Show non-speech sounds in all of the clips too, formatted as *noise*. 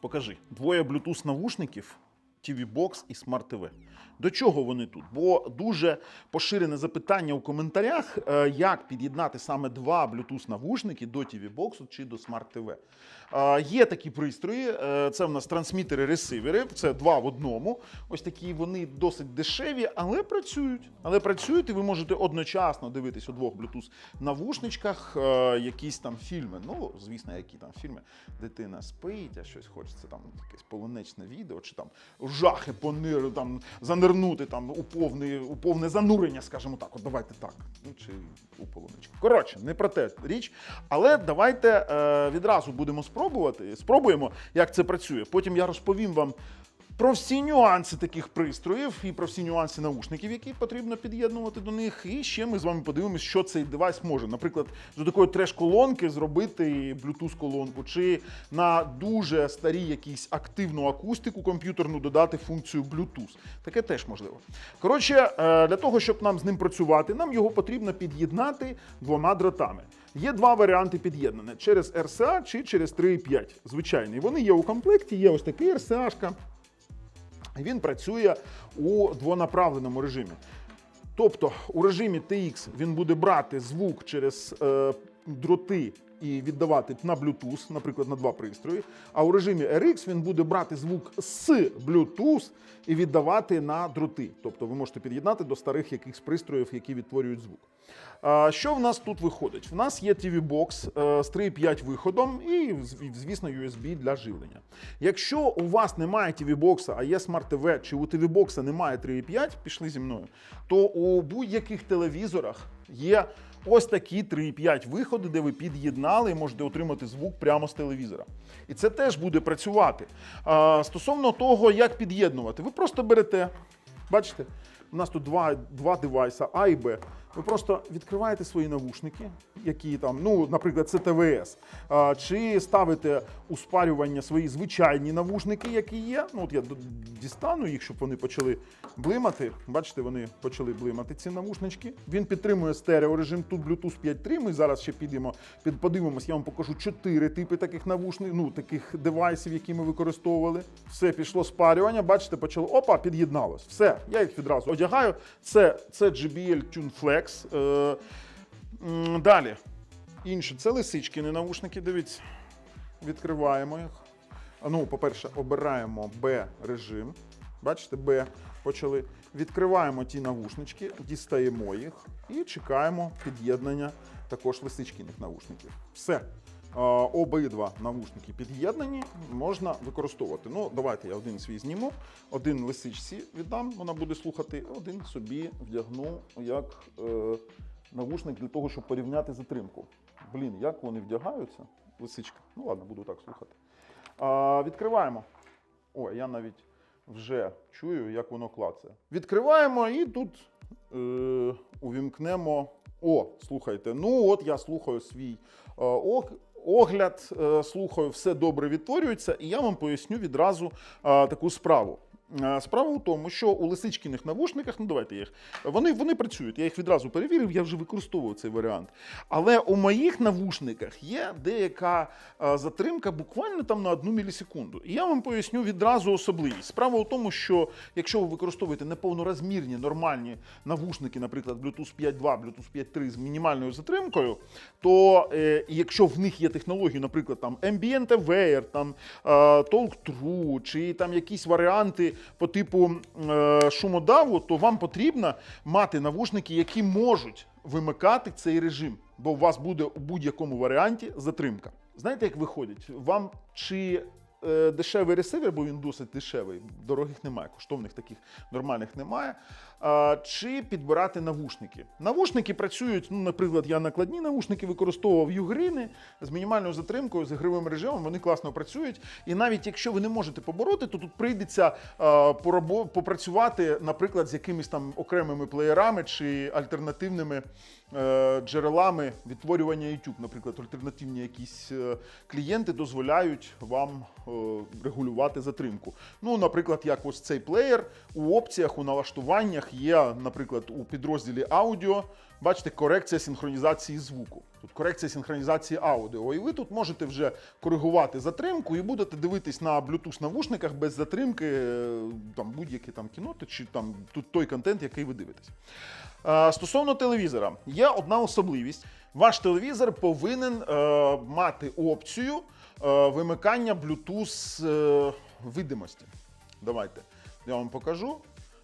Покажи. Двоє Bluetooth навушників, TV Box і Smart TV. До чого вони тут? Бо дуже поширене запитання у коментарях, е, як під'єднати саме два Bluetooth навушники до TV Box чи до Smart TV. Е, Є такі пристрої, е, це в нас трансмітери, ресивери, це два в одному. Ось такі вони досить дешеві, але працюють. Але працюють, і ви можете одночасно дивитись у двох Bluetooth навушничках е, якісь там фільми. Ну, звісно, які там фільми. Дитина спить, а щось хочеться там якесь полунечне відео, чи там жахи понир, там занирнути там у повне, у повне занурення, скажімо так. От давайте так. Ну чи у полуничку. Коротше, не про те річ. Але давайте е, відразу будемо спробувати. Спробуємо, як це працює. Потім я розповім вам. Про всі нюанси таких пристроїв і про всі нюанси наушників, які потрібно під'єднувати до них. І ще ми з вами подивимося, що цей девайс може. Наприклад, з такої треш-колонки зробити Bluetooth-колонку, чи на дуже старій якійсь активну акустику комп'ютерну додати функцію Bluetooth. Таке теж можливо. Коротше, е, для того, щоб нам з ним працювати, нам його потрібно під'єднати двома дротами. Є два варіанти під'єднання через RCA чи через 3.5. Звичайний. Вони є у комплекті, є ось такий RCA-шка. Він працює у двонаправленому режимі. Тобто у режимі TX він буде брати звук через е, дроти і віддавати на Bluetooth, наприклад, на два пристрої. А у режимі RX він буде брати звук з Bluetooth і віддавати на дроти. Тобто ви можете під'єднати до старих якихось пристроїв, які відтворюють звук. Що в нас тут виходить? В нас є TV-бокс е, з 3,5 виходом і, звісно, USB для живлення. Якщо у вас немає TV-бокса, а є Smart TV, чи у TV-бокса немає 3,5, пішли зі мною, то у будь-яких телевізорах є ось такі 3,5 виходи, де ви під'єднали і можете отримати звук прямо з телевізора. І це теж буде працювати. А, Стосовно того, як під'єднувати, ви просто берете, бачите, у нас тут два, два девайса А і Б. Ви просто відкриваєте свої навушники, які там, ну, наприклад, це ТВС, чи ставите у спарювання свої звичайні навушники, які є. Ну, от я дістану їх, щоб вони почали блимати. Бачите, вони почали блимати ці навушнички. Він підтримує стереорежим, тут Bluetooth 5.3. Ми зараз ще підемо, під, подивимось, я вам покажу чотири типи таких навушників, ну, таких девайсів, які ми використовували. Все пішло спарювання, бачите, почало. Опа, під'єдналось. Все, я їх відразу одягаю. Це, це JBL Tune Flex. Е, далі. Інше, це лисичкини наушники. дивіться. Відкриваємо їх. Ну, по-перше, обираємо B режим. Бачите, Б почали. Відкриваємо ті навушнички, дістаємо їх і чекаємо під'єднання також лисичкиних навушників. Все. Обидва навушники під'єднані, можна використовувати. Ну, давайте я один свій зніму, один лисичці віддам, вона буде слухати, один собі вдягну як е, навушник для того, щоб порівняти затримку. Блін, як вони вдягаються? Лисичка. Ну ладно, буду так слухати. А, відкриваємо. О, я навіть вже чую, як воно клацає. Відкриваємо і тут е, увімкнемо. О, слухайте. Ну, от я слухаю свій е, ог- огляд, е, слухаю, все добре відтворюється, і я вам поясню відразу е, таку справу. Е, Справа у тому, що у лисичкиних навушниках, ну давайте їх, вони, вони працюють. Я їх відразу перевірив, я вже використовував цей варіант. Але у моїх навушниках є деяка е, затримка буквально там на одну мілісекунду. І я вам поясню відразу особливість. Справа у тому, що якщо ви використовуєте неповнорозмірні нормальні навушники, наприклад, Bluetooth 5.2, Bluetooth 5.3 з мінімальною затримкою, то е, якщо в них є технології, наприклад, там Ambient Aware, там е, Talk True, чи там якісь варіанти по типу е, шумодаву, то вам потрібно мати навушники, які можуть вимикати цей режим, бо у вас буде у будь-якому варіанті затримка. Знаєте, як виходить? Вам чи дешевий ресивер, бо він досить дешевий, дорогих немає, коштовних таких нормальних немає. Чи підбирати навушники. Навушники працюють, ну, наприклад, я накладні навушники використовував югрини з мінімальною затримкою, з ігровим режимом, вони класно працюють. І навіть якщо ви не можете побороти, то тут прийдеться попрацювати, наприклад, з якимись там окремими плеєрами чи альтернативними е, джерелами відтворювання YouTube. Наприклад, альтернативні якісь е, клієнти дозволяють вам е, е, регулювати затримку. Ну, наприклад, як ось цей плеєр у опціях, у налаштуваннях є, наприклад, у підрозділі аудіо. Бачите, корекція синхронізації звуку. Тут корекція синхронізації аудіо. І ви тут можете вже коригувати затримку і будете дивитись на Bluetooth навушниках без затримки е, там будь-яке там кіно чи там тут той контент, який ви дивитесь. Е, Стосовно телевізора, є одна особливість. Ваш телевізор повинен е, мати опцію е, вимикання Bluetooth е, видимості. Давайте я вам покажу.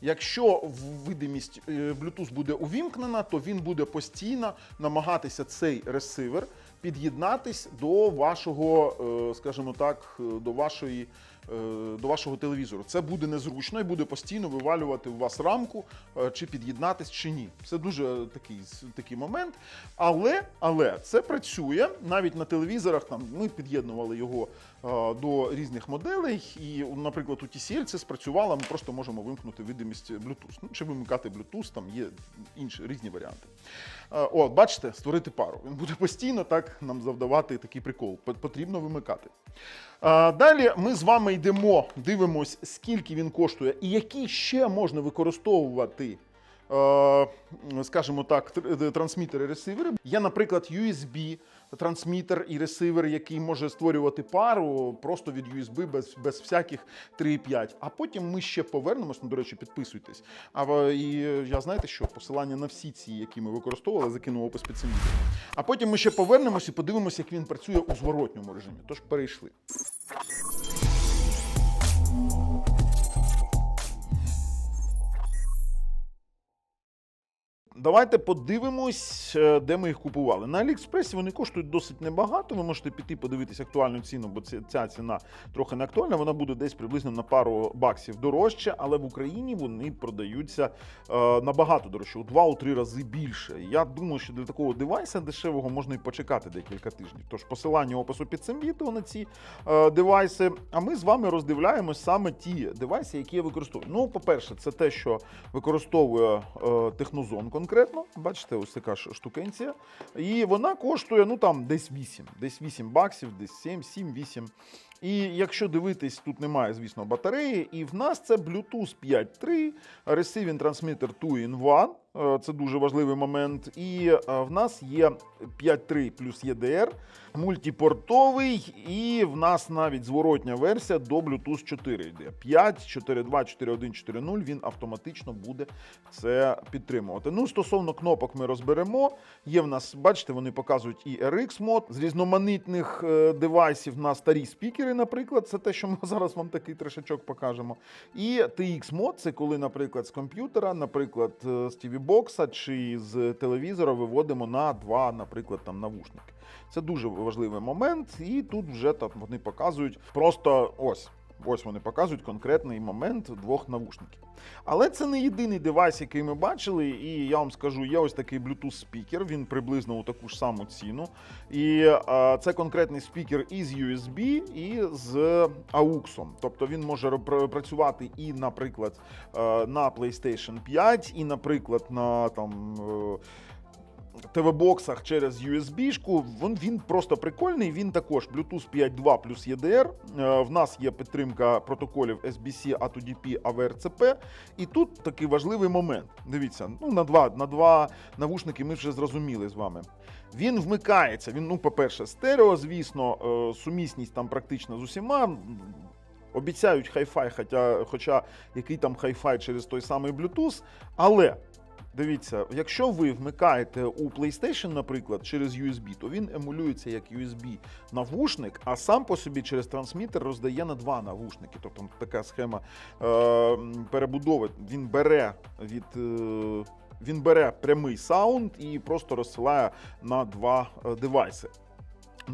Якщо видимість е, Bluetooth буде увімкнена, то він буде постійно намагатися цей ресивер під'єднатись до вашого, е, скажімо так, е, до вашої. Е, До вашого телевізору це буде незручно і буде постійно вивалювати у вас рамку, е, чи під'єднатись, чи ні. Це дуже такий, такий момент. Але, але це працює навіть на телевізорах. Там ми під'єднували його е, до різних моделей, і, наприклад, у TCL це спрацювало. Ми просто можемо вимкнути видимість Bluetooth. Ну чи вимикати Bluetooth, там є інші різні варіанти. О, бачите, створити пару. Він буде постійно так нам завдавати такий прикол. Потрібно вимикати. Далі ми з вами йдемо, дивимось, скільки він коштує і які ще можна використовувати. е, Скажімо так, тр- трансмітери ресивери. Є, наприклад, USB трансмітер і ресивер, який може створювати пару просто від USB без, без всяких 3,5. А потім ми ще повернемось. Ну, до речі, підписуйтесь. А і я знаєте що? Посилання на всі ці, які ми використовували, закину в опис під цим відео. А потім ми ще повернемось і подивимося, як він працює у зворотньому режимі. Тож перейшли. Давайте подивимось, е, де ми їх купували. На Аліекспресі вони коштують досить небагато. Ви можете піти подивитись актуальну ціну, бо ця- ціна трохи не актуальна. Вона буде десь приблизно на пару баксів дорожче, але в Україні вони продаються е, набагато дорожче, у 2-3 рази більше. Я думаю, що для такого девайса дешевого можна і почекати декілька тижнів. Тож посилання опису під цим відео на ці е, девайси. А ми з вами роздивляємось саме ті девайси, які я використовую. Ну, по-перше, це те, що використовує технозон конкретно. Бачите, ось така штукенція. І вона коштує ну там десь 8, десь 8 баксів, десь 7, 7, 8. І якщо дивитись, тут немає, звісно, батареї. І в нас це Bluetooth 5.3, Receiving Transmitter 2 in 1. Е, Це дуже важливий момент. І е, в нас є 5.3 плюс EDR, мультипортовий, і в нас навіть зворотня версія до Bluetooth 4 йде. 5, 4.2, 4.1, 4.0 він автоматично буде це підтримувати. Ну, стосовно кнопок ми розберемо. Є в нас, бачите, вони показують і RX мод з різноманітних е, девайсів на старі спікери, наприклад. Це те, що ми *laughs* зараз вам такий трешачок покажемо. І TX мод це коли, наприклад, з комп'ютера, наприклад, е, з TV бокса чи з телевізора виводимо на два, наприклад, там навушники. Це дуже важливий момент, і тут вже там вони показують просто ось. Ось вони показують конкретний момент двох навушників. Але це не єдиний девайс, який ми бачили. І я вам скажу, є ось такий Bluetooth спікер. Він приблизно у таку ж саму ціну. І е, це конкретний спікер із USB і з AUX. Тобто він може працювати і, наприклад, е, на PlayStation 5, і, наприклад, на там. ТВ-боксах через USB-шку. Він, він просто прикольний. Він також Bluetooth 5.2 плюс EDR. Е, В нас є підтримка протоколів SBC, A2DP, AVRCP. І тут такий важливий момент. Дивіться, ну на два, на два навушники ми вже зрозуміли з вами. Він вмикається. Він, ну, по-перше, стерео, звісно, е, сумісність там практично з усіма. Обіцяють хай-фай, хоча, хоча який там хай-фай через той самий Bluetooth. Але Дивіться, якщо ви вмикаєте у PlayStation, наприклад, через USB, то він емулюється як USB навушник, а сам по собі через трансмітер роздає на два навушники. Тобто така схема е, перебудови. Він бере від. Е, він бере прямий саунд і просто розсилає на два е, девайси.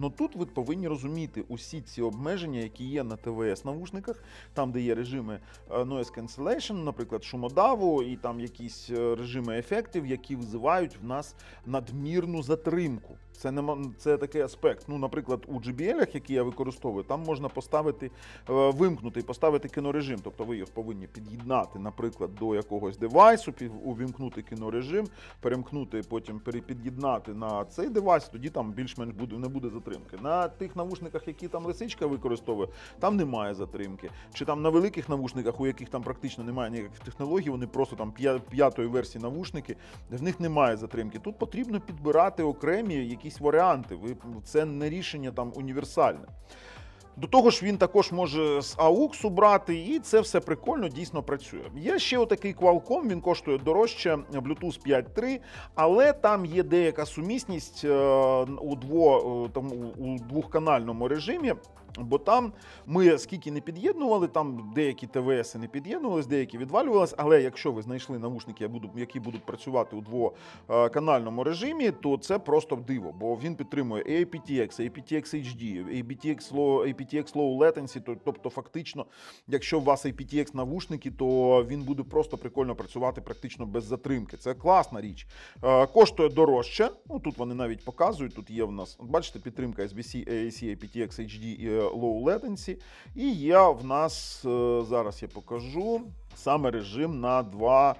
Ну тут ви повинні розуміти усі ці обмеження, які є на ТВС навушниках, там, де є режими е, noise cancellation, наприклад, шумодаву, і там якісь е, режими ефектів, які визивають в нас надмірну затримку. Це не це такий аспект. Ну, наприклад, у JBL, які я використовую, там можна поставити, е, вимкнути і поставити кінорежим. Тобто ви їх повинні під'єднати, наприклад, до якогось девайсу, увімкнути кінорежим, перемкнути, потім перепід'єднати на цей девайс. Тоді там більш-менш буде не буде затримки. Затримки. На тих навушниках, які там лисичка використовує, там немає затримки. Чи там на великих навушниках, у яких там практично немає ніяких технологій, вони просто там п'я- п'ятої версії навушники, в них немає затримки. Тут потрібно підбирати окремі якісь варіанти. Ви це не рішення там універсальне. До того ж, він також може з AUX брати, і це все прикольно дійсно працює. Є ще отакий Qualcomm, він коштує дорожче Bluetooth 5.3, але там є деяка сумісність е, у, дво, е, там, у- двохканальному режимі. Бо там ми скільки не під'єднували, там деякі ТВС не під'єднувались, деякі відвалювалися. Але якщо ви знайшли навушники, які будуть- працювати у двоканальному режимі, то це просто диво, бо він підтримує aptX, aptX HD, aptX Low, aptX IPTX Low Latency, тобто, фактично, якщо у вас IPTX навушники, то він буде просто прикольно працювати практично без затримки. Це класна річ. Е, коштує дорожче. Ну тут вони навіть показують. Тут є в нас, бачите, підтримка SBC, AAC, IPTX HD Low е, Latency. І є в нас е, зараз я покажу саме режим на 2.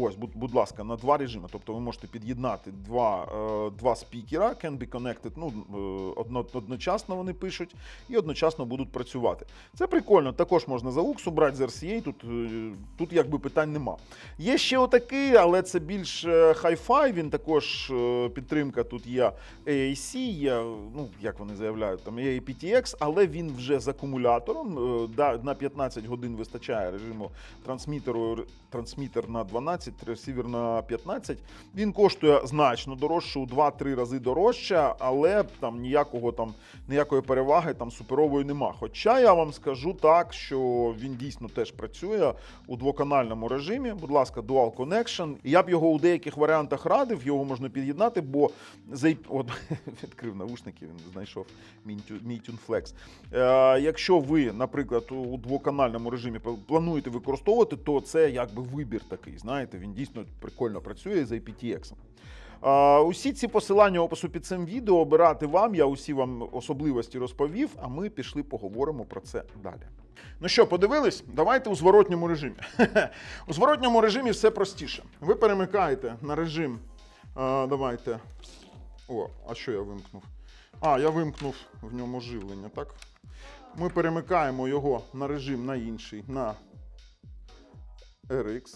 Ось, будь, ласка, на два режими. Тобто ви можете під'єднати два, е, два спікера, can be connected, ну, е, одно, одночасно вони пишуть, і одночасно будуть працювати. Це прикольно. Також можна за UX брати з RCA, тут, е, тут якби питань нема. Є ще отакий, але це більш е, hi-fi, він також е, підтримка тут є AAC, є, ну, як вони заявляють, там є aptX, але він вже з акумулятором. е, На 15 годин вистачає режиму трансмітеру, трансмітер на 12, ресівер на 15. Він коштує значно дорожче, у 2-3 рази дорожче, але там ніякого там ніякої переваги там суперової нема. Хоча я вам скажу так, що він дійсно теж працює у двоканальному режимі. Будь ласка, Dual Connection. Я б його у деяких варіантах радив, його можна під'єднати, бо за от *laughs* відкрив навушники, він знайшов мій тю- мій TuneFlex. Е, якщо ви, наприклад, у двоканальному режимі плануєте використовувати, то це якби вибір такий. Знаєте, він дійсно прикольно працює з aptX. Е, Усі ці посилання опису під цим відео обирати вам. Я усі вам особливості розповів, а ми пішли поговоримо про це далі. Ну що, подивились? Давайте у зворотньому режимі. *laughs* у зворотньому режимі все простіше. Ви перемикаєте на режим. е, давайте. О, а що я вимкнув? А, я вимкнув в ньому живлення, так? Ми перемикаємо його на режим на інший, на RX.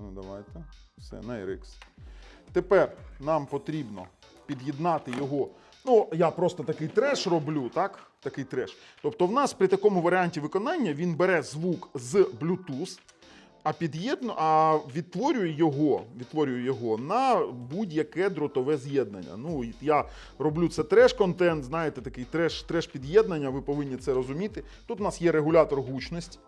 Ну, давайте. Все, на RX. Тепер нам потрібно під'єднати його. Ну, я просто такий треш роблю, так? Такий треш. Тобто, в нас при такому варіанті виконання він бере звук з Bluetooth, а під'єдну, а відтворює його, відтворює його на будь-яке дротове з'єднання. Ну, я роблю це треш-контент, знаєте, такий треш, треш-під'єднання, ви повинні це розуміти. Тут у нас є регулятор гучності.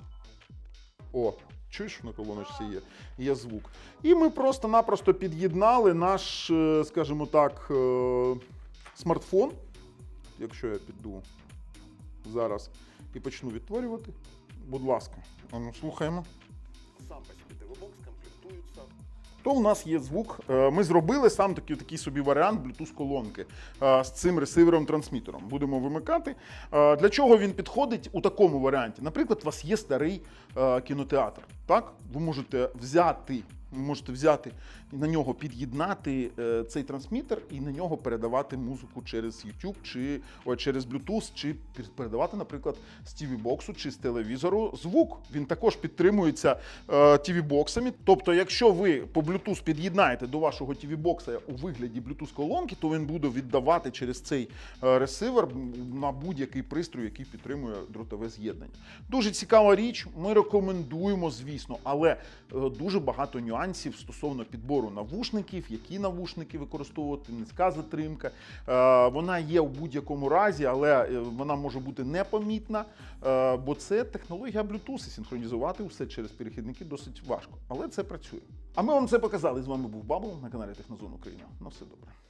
О, чуєш, на колоночці є, є звук. І ми просто-напросто під'єднали наш, е, скажімо так, е, смартфон. Якщо я піду зараз і почну відтворювати, будь ласка, ну, слухаємо. Сам по собі TV-бокс комплектується. То у нас є звук. Е, Ми зробили сам такий, такий собі варіант Bluetooth колонки е, з цим ресивером-трансмітером. Будемо вимикати. Для чого він підходить у такому варіанті? Наприклад, у вас є старий кінотеатр. Так? Ви можете взяти. Можете взяти і на нього під'єднати е, цей трансмітер і на нього передавати музику через YouTube чи ой, через Bluetooth, чи пер- передавати, наприклад, з TV-боксу чи з телевізору звук. Він також підтримується е, TV-боксами. Тобто, якщо ви по Bluetooth під'єднаєте до вашого TV-бокса у вигляді Bluetooth колонки, то він буде віддавати через цей е, ресивер на будь-який пристрій, який підтримує дротове з'єднання. Дуже цікава річ. Ми рекомендуємо, звісно, але дуже багато нюансів стосовно підбору навушників, які навушники використовувати, низька затримка. Е, Вона є в будь-якому разі, але е, вона може бути непомітна, е, бо це технологія Bluetooth, і синхронізувати все через перехідники досить важко. Але це працює. А ми вам це показали. З вами був Бабл на каналі Технозон Україна. На все добре.